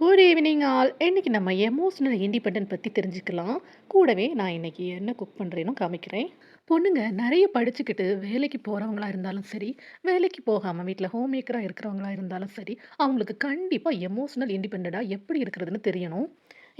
Good evening all இன்னைக்கு நம்ம emotional independent பற்றி தெரிஞ்சுக்கலாம். கூடவே நான் இன்னைக்கு என்ன குக் பண்ணுறேன்னு காமிக்கிறேன். பொண்ணுங்க நிறைய படிச்சுக்கிட்டு வேலைக்கு போகிறவங்களா இருந்தாலும் சரி வேலைக்கு போகாமல் வீட்டில் ஹோம் மேக்கராக இருக்கிறவங்களா இருந்தாலும் சரி அவங்களுக்கு கண்டிப்பாக எமோஷனல் இண்டிபெண்ட்டாக எப்படி இருக்கிறதுன்னு தெரியணும்.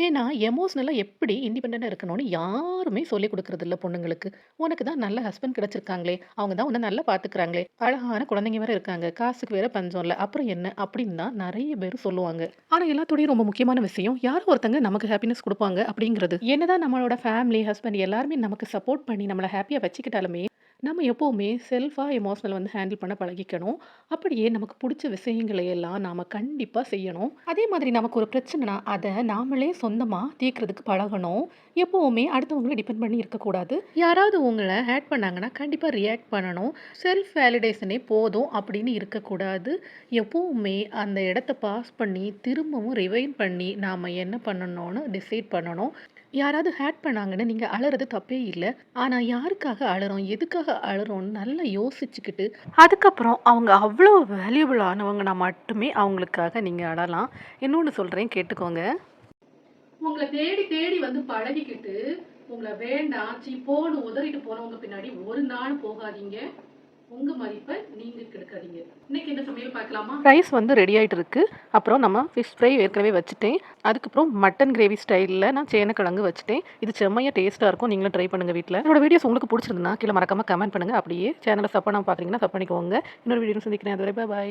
ஏன்னா எமோஷ்னலாக எப்படி இண்டிபெண்ட்டாக இருக்கணும்னு யாருமே சொல்லிக் கொடுக்குறதில்ல பொண்ணுங்களுக்கு. உனக்கு தான் நல்ல ஹஸ்பண்ட் கிடச்சிருக்காங்களே. அவங்க தான் உன்னை நல்லா பார்த்துக்கிறாங்களே அழகான குழந்தைங்க வேற இருக்காங்க. காசுக்கு வேற பஞ்சம் இல்லை. அப்புறம் என்ன? அப்படின்னு தான் நிறைய பேர் சொல்லுவாங்க. ஆனால் எல்லாத்தோடையும் ரொம்ப முக்கியமான விஷயம் யாரோ ஒருத்தங்க நமக்கு ஹாப்பினஸ் கொடுப்பாங்க அப்படிங்கிறது. என்னதான் நம்மளோட ஃபேமிலி ஹஸ்பண்ட் எல்லாருமே நமக்கு சப்போர்ட் பண்ணி நம்மளை ஹாப்பியாக வச்சுக்கிட்டாலுமே நம்ம எப்போவுமே செல்ஃபாக எமோஷனல் வந்து ஹேண்டில் பண்ண பழகிக்கணும். அப்படியே நமக்கு பிடிச்ச விஷயங்களை எல்லாம் நாம் கண்டிப்பாக செய்யணும். அதே மாதிரி நமக்கு ஒரு பிரச்சனைனா அதை நாமளே சொந்தமாக தீர்க்கறதுக்கு பழகணும். எப்போவுமே அடுத்தவங்களை டிபெண்ட் பண்ணி இருக்கக்கூடாது. யாராவது உங்களை ஹேட் பண்ணாங்கன்னா கண்டிப்பாக ரியாக்ட் பண்ணணும். செல்ஃப் வேலிடேஷனே போதும் அப்படின்னு இருக்கக்கூடாது. எப்போவுமே அந்த இடத்த பாஸ் பண்ணி திரும்பவும் ரிவைன் பண்ணி நாம் என்ன பண்ணணும்னு டிசைட் பண்ணணும். யாராவது ஹேட் பண்ணாங்கன்னு நீங்கள் அழறது தப்பே இல்லை. ஆனால் யாருக்காக அழறோம் எதுக்காக அழறோம்னு நல்லா யோசிச்சுக்கிட்டு அதுக்கப்புறம் அவங்க அவ்வளோ வேல்யூபிளானவங்கன்னா மட்டுமே அவங்களுக்காக நீங்கள் அழலாம். இன்னொன்று சொல்கிறேன் கேட்டுக்கோங்க. உங்களை தேடி தேடி வந்து பழகிக்கிட்டு உங்களை வேண்டாம் சீ போன்னு உதறிட்டு போனவங்க பின்னாடி ஒரு நாள் போகாதீங்க. உங்க மதிப்பை நீங்க கெடுக்காதீங்க. இன்னைக்கு என்ன சமையல் பார்க்கலாமா? ரைஸ் வந்து ரெடி ஆயிட்டு இருக்கு அப்புறம் நம்ம ஃபிஷ் ஃப்ரை ஏற்கனவே வச்சுட்டேன். அதுக்கப்புறம் மட்டன் கிரேவி ஸ்டைலில் நான் சேனக்கிழங்கு வச்சுட்டேன். இது செம்மையாக டேஸ்ட்டாக இருக்கும். நீங்களும் ட்ரை பண்ணுங்க வீட்டில் என்னோட வீடியோஸ் உங்களுக்கு பிடிச்சிருந்தா கீழே மறக்காம கமெண்ட் பண்ணுங்க. அப்படியே சேனலை சப்போர்ட் பார்க்குறீங்கன்னா சப் பண்ணிக்கோங்க. இன்னொரு வீடியோ சந்திக்கிறேன். அதுவரை பாய்